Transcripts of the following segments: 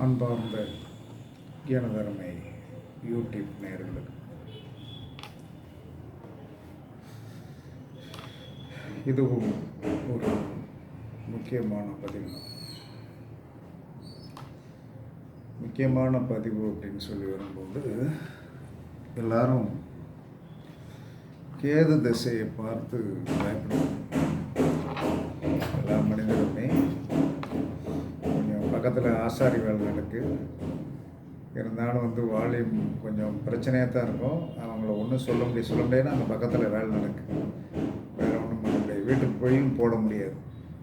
அன்பார்ந்த எனதருமை யூடியூப் நேர்களுக்கு இதுவும் ஒரு முக்கியமான பதிவு. முக்கியமான பதிவு அப்படின்னு சொல்லி வரும்போது எல்லாரும் கேது திசையை பார்த்து பயப்படுவோம் எல்லா மனிதர்களும் பக்கத்தில் ஆசாரி வேலை நடக்கு இருந்தாலும் வந்து வால்யூம் கொஞ்சம் பிரச்சனையாக தான் இருக்கும். அவங்கள ஒன்றும் சொல்ல முடியாது சொல்ல முடியாதுன்னா அந்த பக்கத்தில் வேலை நடக்குது வேறு ஒன்றும் பண்ண முடியாது. வீட்டுக்கு போயும் போட முடியாது.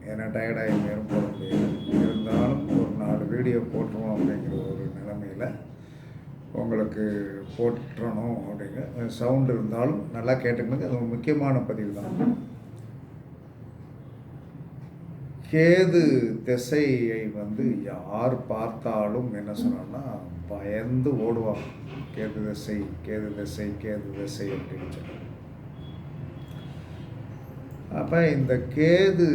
ஏன்னா டயர்டாகி நேரம் போட முடியாது. இருந்தாலும் ஒரு நாலு வீடியோ போட்டுருவோம் அப்படிங்கிற ஒரு நிலைமையில் உங்களுக்கு போட்டுறணும் அப்படிங்கிற சவுண்டு இருந்தாலும் நல்லா கேட்டுக்கணுங்க. அது ஒரு முக்கியமான பதிவு தான். கேது திசையை வந்து யார் பார்த்தாலும் என்ன சொன்னோம்னா பயந்து ஓடுவாங்க. கேது திசை கேது திசை கேது திசை அப்படின்னு சொல்லி. அப்போ இந்த கேது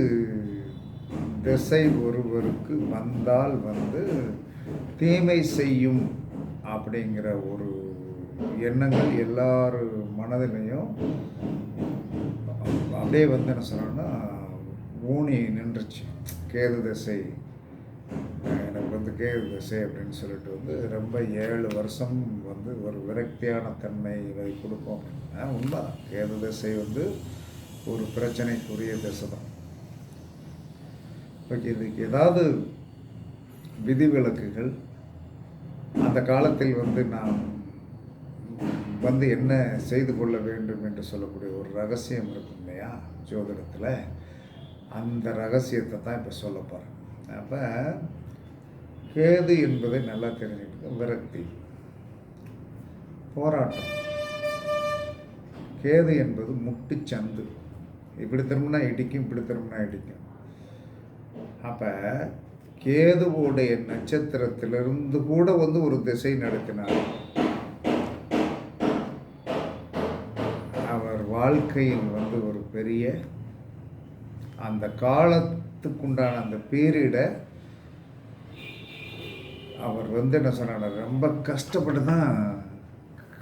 திசை ஒருவருக்கு வந்தால் வந்து தீமை செய்யும் அப்படிங்கிற ஒரு எண்ணங்கள் எல்லார் மனதிலையும் அப்படியே வந்து என்ன சொன்னோன்னா ஊனி நின்றுச்சு. கேது திசை. எனக்கு வந்து கேது திசை அப்படின்னு சொல்லிட்டு வந்து ரொம்ப ஏழு வருஷம் வந்து ஒரு விரக்தியான தன்மை இதை கொடுக்கும் அப்படின்னா உண்மை கேது திசை வந்து ஒரு பிரச்சனைக்குரிய திசை தான். ஓகே இதுக்கு ஏதாவது விதிவிலக்குகள் அந்த காலத்தில் வந்து நாம் வந்து என்ன செய்து கொள்ள வேண்டும் என்று சொல்லக்கூடிய ஒரு ரகசியம் இருக்கும் இல்லையா? ஜோதிடத்தில். அந்த ரகசியத்தை தான் இப்போ சொல்ல போகிறேன் அப்போ கேது என்பதை நல்லா தெரிஞ்சுக்கிட்டு விரக்தி போராட்டம். கேது என்பது முட்டுச்சந்து இப்படி திரும்பினா இடிக்கும் இப்படி திரும்பினா இடிக்கும். அப்போ கேதுவோடைய நட்சத்திரத்திலிருந்து கூட வந்து ஒரு திசை நடத்தினார். அவர் வாழ்க்கையில் வந்து ஒரு பெரிய அந்த காலத்துக்குண்டான அந்த பீரியடை அவர் வந்து என்ன சொன்னார் ரொம்ப கஷ்டப்பட்டு தான்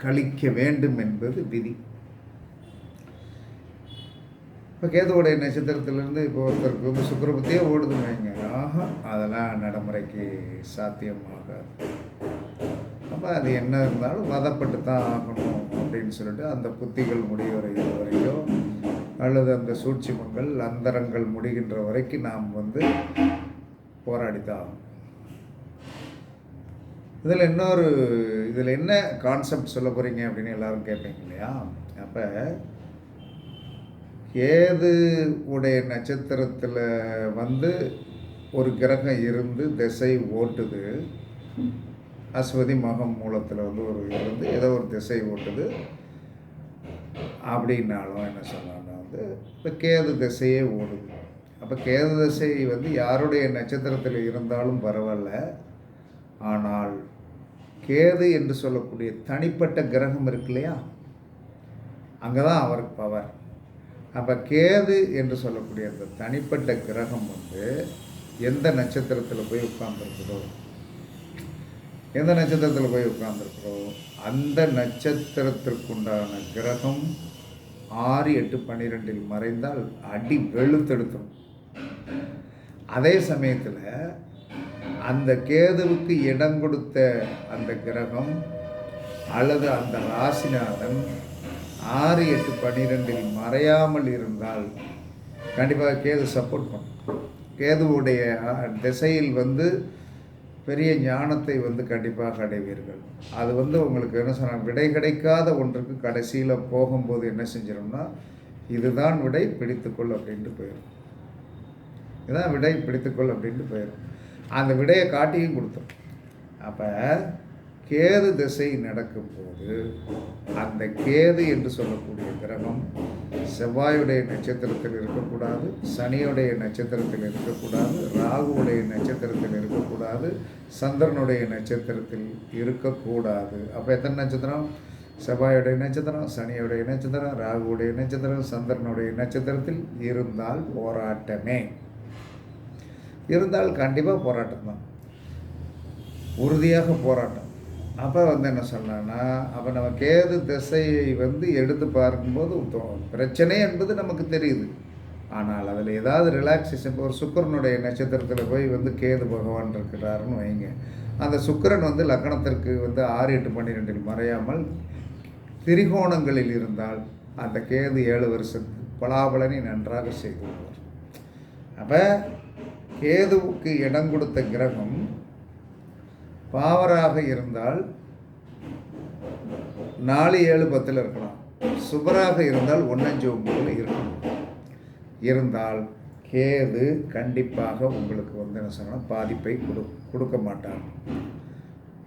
கழிக்க வேண்டும் என்பது விதி. இப்போ கேதுவோடைய நட்சத்திரத்திலேருந்து இப்போ ஒருத்தருக்கு வந்து சுக்கரபத்தியே ஓடுதுன்னு வைங்க. ஆஹா அதெல்லாம் நடைமுறைக்கு சாத்தியமாகாது. அப்போ அது என்ன இருந்தாலும் வதப்பட்டு தான் ஆகணும் அப்படின்னு சொல்லிட்டு அந்த புத்திகள் முடிவரை வரைக்கும் அல்லது அந்த சூட்சிமங்கள் அந்தரங்கள் முடிகின்ற வரைக்கும் நாம் வந்து போராடித்தான். இதில் இன்னொரு இதில் என்ன கான்செப்ட் சொல்ல போகிறீங்க அப்படின்னு எல்லாரும் கேட்பீங்க இல்லையா? அப்போ ஏது உடைய நட்சத்திரத்தில் வந்து ஒரு கிரகம் இருந்து திசை ஓட்டுது அஸ்வதி மகம் மூலத்தில் வந்து ஒரு இருந்து ஏதோ ஒரு திசை ஓட்டுது அப்படின்னாலும் என்ன சொல்லலாம் வந்து இப்போ கேது திசையே ஓடுது அப்போ கேது திசை வந்து யாருடைய நட்சத்திரத்தில் இருந்தாலும் பரவாயில்ல. ஆனால் கேது என்று சொல்லக்கூடிய தனிப்பட்ட கிரகம் இருக்கு இல்லையா? அங்கே தான் அவருக்கு பவர். அப்போ கேது என்று சொல்லக்கூடிய அந்த தனிப்பட்ட கிரகம் வந்து எந்த நட்சத்திரத்தில் போய் உட்கார்ந்துருக்குதோ? எந்த நட்சத்திரத்தில் போய் உட்கார்ந்துருக்குறோம் அந்த நட்சத்திரத்திற்குண்டான கிரகம் ஆறு எட்டு பன்னிரெண்டில் மறைந்தால் அடி வெளுத்தெடுத்துரும் அதே சமயத்தில் அந்த கேதுவுக்கு இடம் கொடுத்த அந்த கிரகம் அல்லது அந்த ராசிநாதன் ஆறு எட்டு பன்னிரெண்டில் மறையாமல் இருந்தால் கண்டிப்பாக கேது சப்போர்ட் பண்ணும். கேதுவுடைய திசையில் வந்து பெரிய ஞானத்தை வந்து கண்டிப்பாக அடைவீர்கள். அது வந்து உங்களுக்கு என்ன சொன்னால் விடை கிடைக்காத ஒன்றுக்கு கடைசியில் போகும்போது என்ன செஞ்சிடும்னா இதுதான் விடை பிடித்துக்கொள் அப்படின்ட்டு போயிடும் இதுதான் விடை பிடித்துக்கொள் அப்படின்ட்டு போயிடும் அந்த விடையை காட்டியும் கொடுத்துரும். அப்போ கேது திசை நடக்கும்போது அந்த கேது என்று சொல்லக்கூடிய கிரகம் செவ்வாயுடைய நட்சத்திரத்தில் இருக்கக்கூடாது சனியுடைய நட்சத்திரத்தில் இருக்கக்கூடாது ராகுவுடைய நட்சத்திரத்தில் இருக்கக்கூடாது சந்திரனுடைய நட்சத்திரத்தில் இருக்கக்கூடாது. அப்போ எத்தனை நட்சத்திரம்? செவ்வாயுடைய நட்சத்திரம் சனியுடைய நட்சத்திரம் ராகுவுடைய நட்சத்திரம் சந்திரனுடைய நட்சத்திரத்தில் இருந்தால் போராட்டமே. இருந்தால் கண்டிப்பாக போராட்டம் தான் உறுதியாக போராட்டம். அப்போ வந்து என்ன சொன்னான்னா அப்போ நம்ம கேது திசையை வந்து எடுத்து பார்க்கும்போது பிரச்சனை என்பது நமக்கு தெரியுது. ஆனால் அதில் ஏதாவது ரிலாக்ஸேஷன் இப்போ ஒரு சுக்கிரனுடைய நட்சத்திரத்தில் போய் வந்து கேது பகவான் இருக்கிறாருன்னு வைங்க. அந்த சுக்கிரன் வந்து லக்னத்திற்கு வந்து ஆறு எட்டு பன்னிரெண்டில் மறையாமல் திரிகோணங்களில் இருந்தால் அந்த கேது ஏழு வருஷத்து பலாபலனை நன்றாக செய்து விடுவார் அப்போ கேதுவுக்கு இடம் கொடுத்த கிரகம் பாவராக இருந்தால் நாலு ஏழு பத்தில் இருக்கலாம். சுபராக இருந்தால் ஒன்னஞ்சு ஒன்பதில் இருக்கணும் இருந்தால் கேது கண்டிப்பாக உங்களுக்கு வந்து என்ன சொன்னால் பாதிப்பை கொடு கொடுக்க மாட்டார்.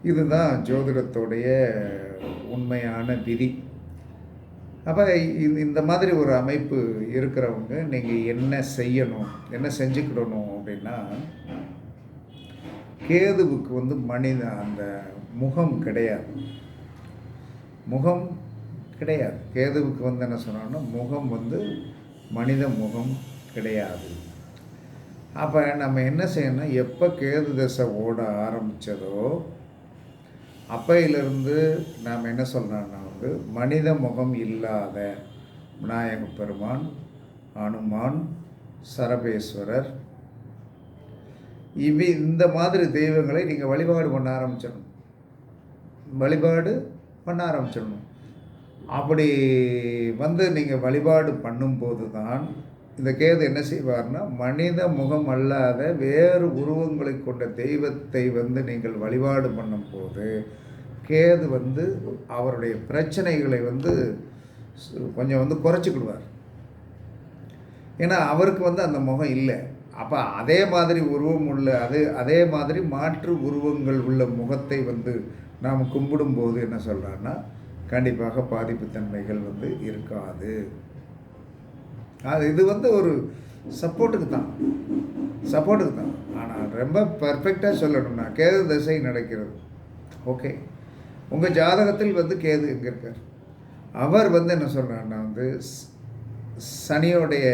இதுதான் ஜோதிடத்துடைய உண்மையான விதி. அப்போ இந்த மாதிரி ஒரு அமைப்பு இருக்கிறவங்க நீங்கள் என்ன செய்யணும் என்ன செஞ்சுக்கிடணும் அப்படின்னா கேதுவுக்கு வந்து மனித அந்த முகம் கிடையாது. முகம் கிடையாது. கேதுவுக்கு வந்து என்ன சொன்னாங்கன்னா முகம் வந்து மனித முகம் கிடையாது. அப்போ நம்ம என்ன செய்யணும்? எப்போ கேது தசை ஓட ஆரம்பித்ததோ அப்பையிலிருந்து நாம் என்ன சொல்கிறோன்னா வந்து மனித முகம் இல்லாத விநாயக பெருமான் அனுமான் சரபேஸ்வரர் இவி இந்த மாதிரி தெய்வங்களை நீங்கள் வழிபாடு பண்ண ஆரம்பிச்சிடணும். வழிபாடு பண்ண ஆரம்பிச்சிடணும். அப்படி வந்து நீங்கள் வழிபாடு பண்ணும்போது தான் இந்த கேது என்ன செய்வார்னா மனித முகம் அல்லாத வேறு உருவங்களை கொண்ட தெய்வத்தை வந்து நீங்கள் வழிபாடு பண்ணும்போது கேது வந்து அவருடைய பிரச்சனைகளை வந்து சு- கொஞ்சம் வந்து குறைச்சிக்கிடுவார். ஏன்னா அவருக்கு வந்து அந்த முகம் இல்லை. அப்போ அதே மாதிரி உருவம் உள்ள அதே அதே மாதிரி மாற்று உருவங்கள் உள்ள முகத்தை வந்து நாம் கும்பிடும்போது என்ன சொல்கிறான்னா கண்டிப்பாக பாதிப்புத்தன்மைகள் வந்து இருக்காது. அது இது வந்து ஒரு சப்போர்ட்டுக்கு தான். சப்போர்ட்டுக்கு தான். ஆனால் ரொம்ப பர்ஃபெக்டாக சொல்லணும்னா கேது திசை நடக்கிறது. ஓகே. உங்கள் ஜாதகத்தில் வந்து கேது எங்கே இருக்கார். அவர் வந்து என்ன சொல்கிறாருன்னா வந்து சனியோடைய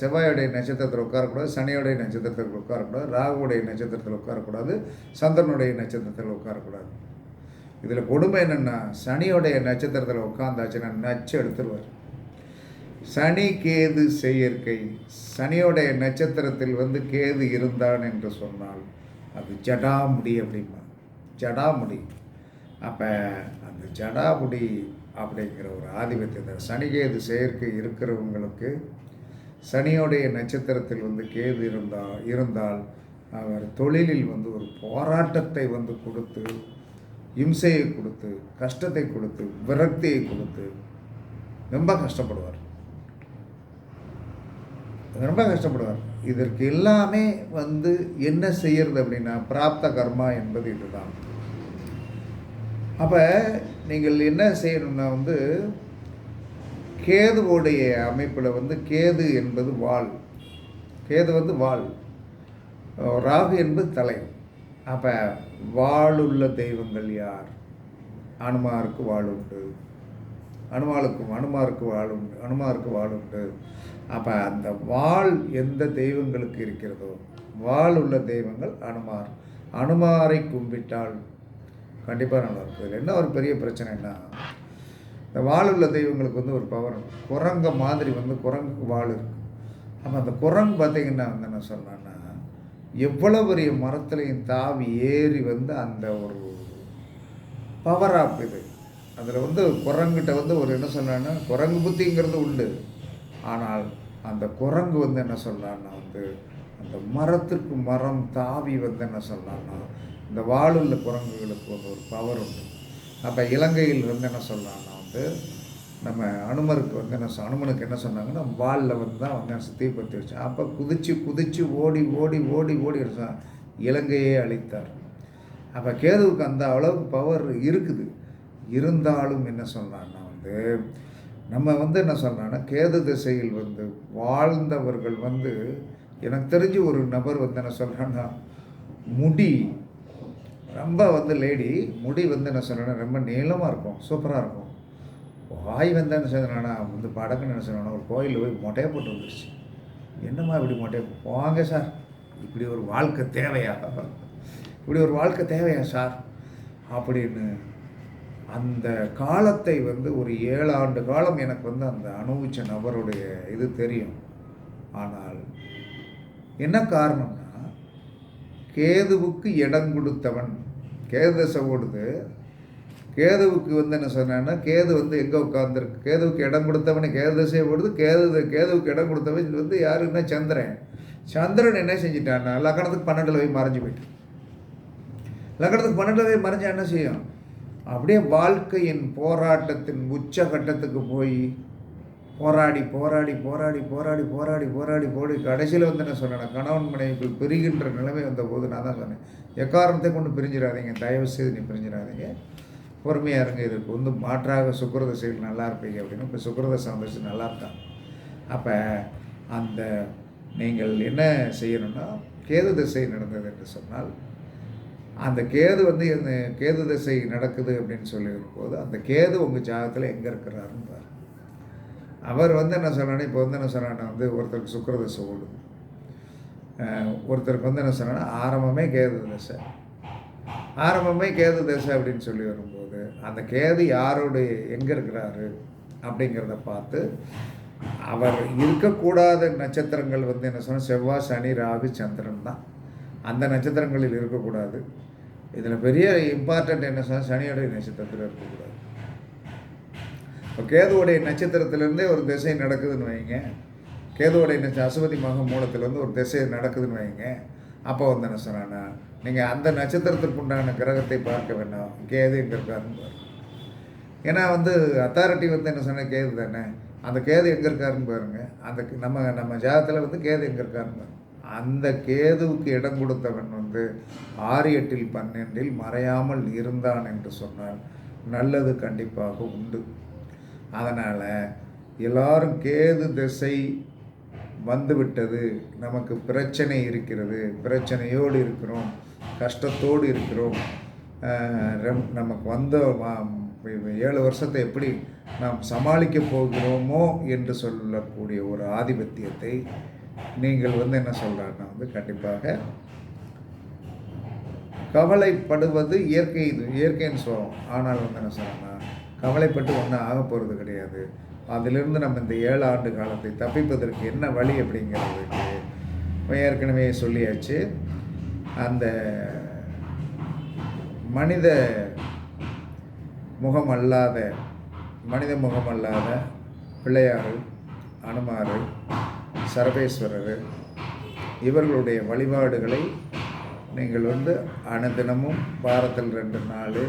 செவ்வாயோடைய நட்சத்திரத்தில் உட்காரக்கூடாது சனியோடைய நட்சத்திரத்தில் உட்காரக்கூடாது ராகுடைய நட்சத்திரத்தில் உட்காரக்கூடாது சந்திரனுடைய நட்சத்திரத்தில் உட்காரக்கூடாது. இதில் கொடுமை என்னென்னா சனியோடைய நட்சத்திரத்தில் உட்காந்தாச்சுன்னா நச்சு எடுத்துருவார். சனி கேது செயற்கை சனியோடைய நட்சத்திரத்தில் வந்து கேது இருந்தான் என்று சொன்னால் அது ஜடாமுடி அப்படிமா ஜடாமுடி. அப்போ அந்த ஜடாமுடி அப்படிங்கிற ஒரு ஆதிபத்தியத்தை. சனிகேது செயற்கை இருக்கிறவங்களுக்கு சனியோடைய நட்சத்திரத்தில் வந்து கேது இருந்தால் இருந்தால் அவர் தொழிலில் வந்து ஒரு போராட்டத்தை வந்து கொடுத்து இம்சையை கொடுத்து கஷ்டத்தை கொடுத்து விரக்தியை கொடுத்து ரொம்ப கஷ்டப்படுவார். ரொம்ப கஷ்டப்படுவார். இதற்கு எல்லாமே வந்து என்ன செய்யறது அப்படின்னா பிராப்த கர்மா என்பது இதுதான். அப்போ நீங்கள் என்ன செய்யணும்னா வந்து கேதுவோடைய அமைப்பில் வந்து கேது என்பது வாள். கேது வந்து வாள். ராகு என்பது தலை. அப்போ வாளுள்ள தெய்வங்கள் யார்? அனுமாருக்கு வாழ் உண்டு. அனுமாலுக்கும் அனுமாருக்கு வாழ் உண்டு அனுமாருக்கு வாழ் உண்டு. அப்போ அந்த வாள் எந்த தெய்வங்களுக்கு இருக்கிறதோ வாள் உள்ள தெய்வங்கள் அனுமார். அனுமாரை கும்பிட்டால் கண்டிப்பாக நல்லா இருக்கும். இதில் என்ன ஒரு பெரிய பிரச்சனைன்னா இந்த வாள் உள்ள தெய்வங்களுக்கு வந்து ஒரு பவர் குரங்க மாதிரி வந்து குரங்குக்கு வாள் இருக்கு. அப்போ அந்த குரங்கு பார்த்தீங்கன்னா வந்து என்ன சொன்னான்னா எவ்வளோ பெரிய மரத்துலையும் தாவி ஏறி வந்து அந்த ஒரு பவர் ஆப் இது அதில் வந்து குரங்கிட்ட வந்து ஒரு என்ன சொன்னான்னா குரங்கு புத்திங்கிறது உண்டு. ஆனால் அந்த குரங்கு வந்து என்ன சொல்றான்னா வந்து அந்த மரத்திற்கு மரம் தாவி வந்து என்ன சொல்றான்னா இந்த வாளுள்ள குரங்குகளுக்கு வந்து ஒரு பவர் உண்டு அப்போ இலங்கையில் வந்து என்ன சொல்றான்னா வந்து நம்ம அனுமருக்கு வந்து என்ன அனுமனுக்கு என்ன சொன்னாங்கன்னா வாளில் வந்து தான் வந்து என்ன தீப்பத்தி வச்சு அப்போ குதிச்சு குதிச்சு ஓடி ஓடி ஓடி ஓடி அடிச்சான். இலங்கையே அழித்தார் அப்போ கேதுவுக்கு அந்த அளவுக்கு பவர் இருக்குது இருந்தாலும் என்ன சொல்கிறான்னா வந்து நம்ம வந்து என்ன சொல்கிறான்னா கேது திசையில் வந்து வாழ்ந்தவர்கள் வந்து எனக்கு தெரிஞ்சு ஒரு நபர் வந்து என்ன சொல்கிறான்னா முடி ரொம்ப வந்து லேடி முடி வந்து என்ன சொல்லணும்னா ரொம்ப நீளமாக இருக்கும் சூப்பராக இருக்கும். வாய் வந்து என்ன சொல்கிறேன்னா வந்து படக்குன்னு என்ன சொல்கிறேன்னா ஒரு கோயிலில் போய் மொட்டையை போட்டு வந்துருச்சு. என்னம்மா இப்படி மொட்டையை போங்க சார் இப்படி ஒரு வாழ்க்கை தேவையா? இப்படி ஒரு வாழ்க்கை தேவையா சார் அப்படின்னு அந்த காலத்தை வந்து ஒரு ஏழு ஆண்டு காலம் எனக்கு வந்து அந்த அனுபவித்த நபருடைய இது தெரியும். ஆனால் என்ன காரணம்னா கேதுவுக்கு இடம் கொடுத்தவன் கேது தசை ஓடுது. கேதுவுக்கு வந்து என்ன சொன்னான்னா கேது வந்து எங்கே உட்காந்துருக்கு கேதுவுக்கு இடம் கொடுத்தவனே கேது தசையை ஓடுது. கேது கேதுவுக்கு இடம் கொடுத்தவன் இது வந்து யாருன்னா சந்திரன். சந்திரன் என்ன செஞ்சிட்டான்னா லக்கணத்துக்கு பன்னெண்டில் போய் மறைஞ்சு போயிட்டு. லக்கணத்துக்கு பன்னெண்டில் போய் மறைஞ்சா என்ன செய்யும்? அப்படியே வாழ்க்கையின் போராட்டத்தின் உச்ச கட்டத்துக்கு போய் போராடி போராடி போராடி போராடி போராடி போராடி போடி. கடைசியில் வந்து என்ன சொன்னேன் கணவன் மனைவிக்குள் பிரிகின்ற நிலைமை வந்தபோது நான் தான் சொன்னேன். எக்காரணத்தை கொண்டு பிரிஞ்சிடாதீங்க? தயவு செய்து நீ பிரிஞ்சிடாதீங்க. பொறுமையாக இருங்க. இதுக்கு வந்து மாற்றாக சுக்கிரத செயல் நல்லா இருப்பீங்க அப்படின்னு. இப்போ சுக்கிரத சந்தோஷம் நல்லா இருக்காங்க அப்போ அந்த நீங்கள் என்ன செய்யணும்னா கேது திசை நடந்தது என்று சொன்னால் அந்த கேது வந்து கேது திசை நடக்குது அப்படின்னு சொல்லி போது அந்த கேது உங்கள் ஜாதகத்தில் எங்கே இருக்கிறாருன்னு பாரு அவர் வந்து என்ன சொன்னானே இப்போ வந்து என்ன சொன்னான்னா வந்து ஒருத்தருக்கு சுக்கரதசை ஓடுது ஒருத்தருக்கு வந்து என்ன சொன்னான்னா ஆரம்பமே கேது தசை. ஆரம்பமே கேது தசை அப்படின்னு சொல்லி வரும்போது அந்த கேது யாருடைய எங்கே இருக்கிறாரு அப்படிங்கிறத பார்த்து அவர் இருக்கக்கூடாத நட்சத்திரங்கள் வந்து என்ன சொன்னால் செவ்வாய் சனி ராகு சந்திரன் தான். அந்த நட்சத்திரங்களில் இருக்கக்கூடாது. இதில் பெரிய இம்பார்ட்டண்ட் என்ன சொன்னால் சனியோடைய நட்சத்திரத்தில் இருக்கக்கூடாது. கேதுவோடைய நட்சத்திரத்திலேருந்தே ஒரு திசை நடக்குதுன்னு வைங்க. கேதுவோடைய நட்ச அசுவதி மக மூலத்தில் ஒரு திசை நடக்குதுன்னு வைங்க. அப்போ வந்து என்ன சொன்னான்னா நீங்கள் அந்த நட்சத்திரத்திற்கு உண்டான கிரகத்தை பார்க்க வேண்டாம். கேது எங்கே இருக்காருன்னு பாருங்க. ஏன்னா வந்து அத்தாரிட்டி வந்து என்ன சொன்ன கேது தானே? அந்த கேது எங்கே இருக்காருன்னு பாருங்க. அந்த நம்ம நம்ம ஜாதத்தில் வந்து கேது எங்கே இருக்காருன்னு பாருங்க. அந்த கேதுவுக்கு இடம் கொடுத்தவன் வந்து ஆறு எட்டில் பன்னெண்டில் மறையாமல் இருந்தான் என்று சொன்னால் நல்லது கண்டிப்பாக உண்டு. அதனால் எல்லாரும் கேது திசை வந்துவிட்டது. நமக்கு பிரச்சனை இருக்கிறது. பிரச்சனையோடு இருக்கிறோம். கஷ்டத்தோடு இருக்கிறோம். ரெம்- நமக்கு வந்த ஏழு வருஷத்தை எப்படி நாம் சமாளிக்க போகிறோமோ என்று சொல்லக்கூடிய ஒரு ஆதிபத்தியத்தை நீங்கள் வந்து என்ன சொல்கிறாருன்னா வந்து கண்டிப்பாக கவலைப்படுவது இயற்கை இது இயற்கைன்னு சொல்லுவோம் ஆனால் வந்து என்ன சொல்கிறேன்னா கவலைப்பட்டு ஒன்றும் ஆக போகிறது கிடையாது. அதிலிருந்து நம்ம இந்த ஏழு ஆண்டு காலத்தை தப்பிப்பதற்கு என்ன வழி அப்படிங்கிறது ஏற்கனவே சொல்லியாச்சு. அந்த மனித முகம் அல்லாத மனித முகம் அல்லாத பிள்ளையாறு அனுமாறு சரபேஸ்வரர் இவர்களுடைய வழிபாடுகளை நீங்கள் வந்து அனுதினமும் வாரத்தில் ரெண்டு நாள்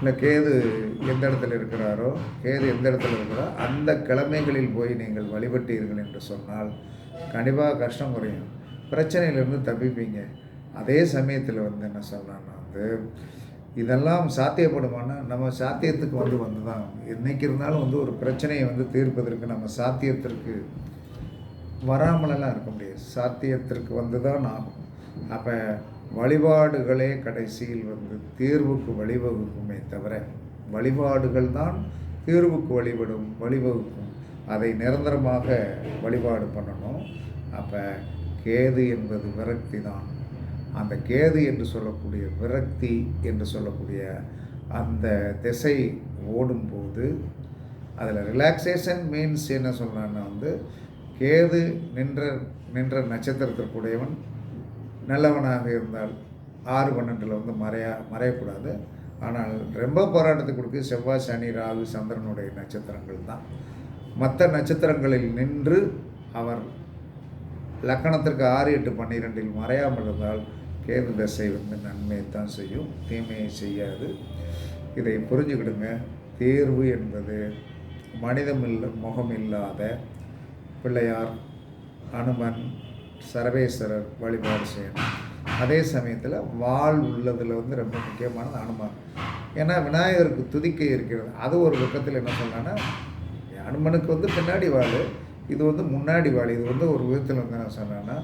இல்லை கேது எந்த இடத்துல இருக்கிறாரோ கேது எந்த இடத்துல இருக்கிறாரோ அந்த கிழமைகளில் போய் நீங்கள் வழிபட்டீர்கள் என்று சொன்னால் கண்டிப்பாக கஷ்டம் குறையும். பிரச்சனையிலிருந்து தப்பிப்பீங்க. அதே சமயத்தில் வந்து என்ன சொல்கிறான்னா வந்து இதெல்லாம் சாத்தியப்படுமானா நம்ம சாத்தியத்துக்கு வந்து வந்து தான் என்னைக்கு இருந்தாலும் வந்து ஒரு பிரச்சனையை வந்து தீர்ப்பதற்கு நம்ம சாத்தியத்திற்கு வராமலெல்லாம் இருக்க முடியாது. சாத்தியத்திற்கு வந்து தான் ஆகும் அப்போ வழிபாடுகளே கடைசியில் வந்து தீர்வுக்கு வழிவகுக்குமே தவிர வழிபாடுகள் தான் தீர்வுக்கு வழிபடும் வழிவகுக்கும். அதை நிரந்தரமாக வழிபாடு பண்ணணும். அப்போ கேது என்பது விரக்தி தான். அந்த கேது என்று சொல்லக்கூடிய விரக்தி என்று சொல்லக்கூடிய அந்த திசை ஓடும்போது அதில் ரிலாக்ஸேஷன் மீன்ஸ் என்ன சொல்லலாம்னா வந்து கேது நின்ற நின்ற நட்சத்திரத்திற்குடையவன் நல்லவனாக இருந்தால் ஆறு பன்னெண்டில் வந்து மறையா மறையக்கூடாது. ஆனால் ரொம்ப போராட்டத்தை கொடுக்க செவ்வாய் சனி ராகு சந்திரனுடைய நட்சத்திரங்கள் தான். மற்ற நட்சத்திரங்களில் நின்று அவர் லக்கணத்திற்கு ஆறு எட்டு பன்னிரெண்டில் மறையாமல் இருந்தால் கேது தசை வந்து நன்மையை தான் செய்யும் தீமையை செய்யாது. இதை புரிஞ்சுக்கிடுங்க. தேர்வு என்பது மனிதமில்ல முகம் இல்லாத பிள்ளையார் அனுமன் சரவேஸ்வரர் வழிபாடு செய்யணும். அதே சமயத்தில் வாள் உள்ளதில் வந்து ரொம்ப முக்கியமானது அனுமான். ஏன்னா விநாயகருக்கு துதிக்கை இருக்கிறது. அது ஒரு பக்கத்தில் என்ன சொல்லலாம்னா அனுமனுக்கு வந்து பின்னாடி வாள் இது வந்து முன்னாடி வாள். இது வந்து ஒரு விதத்தில் வந்து என்ன சொன்னேன்னா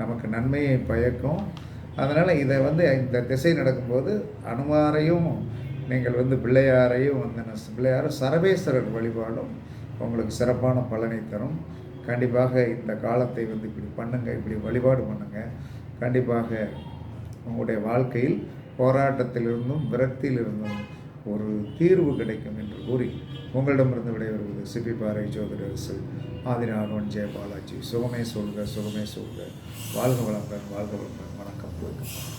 நமக்கு நன்மையை பயக்கும். அதனால் இதை வந்து இந்த திசை நடக்கும்போது அனுமாரையும் நீங்கள் வந்து பிள்ளையாரையும் வந்து என்ன பிள்ளையாரும் சரவேஸ்வரர் வழிபாடும் உங்களுக்கு சிறப்பான பலனை தரும். கண்டிப்பாக இந்த காலத்தை வந்து இப்படி பண்ணுங்க இப்படி வழிபாடு பண்ணுங்க. கண்டிப்பாக உங்களுடைய வாழ்க்கையில் போராட்டத்திலிருந்தும் விரக்தியிலிருந்தும் ஒரு தீர்வு கிடைக்கும் என்று கூறி உங்களிடமிருந்து விடைபெறுவது சிபி பாறை ஜோதிடரசு ஆதிநாதன் ஜெயபாலாஜி. சுகமே சொல்க சுகமே சொல்க. வாழ்க வளங்கள் வாழ்க வளங்கள் வணக்கம் வணக்கம்.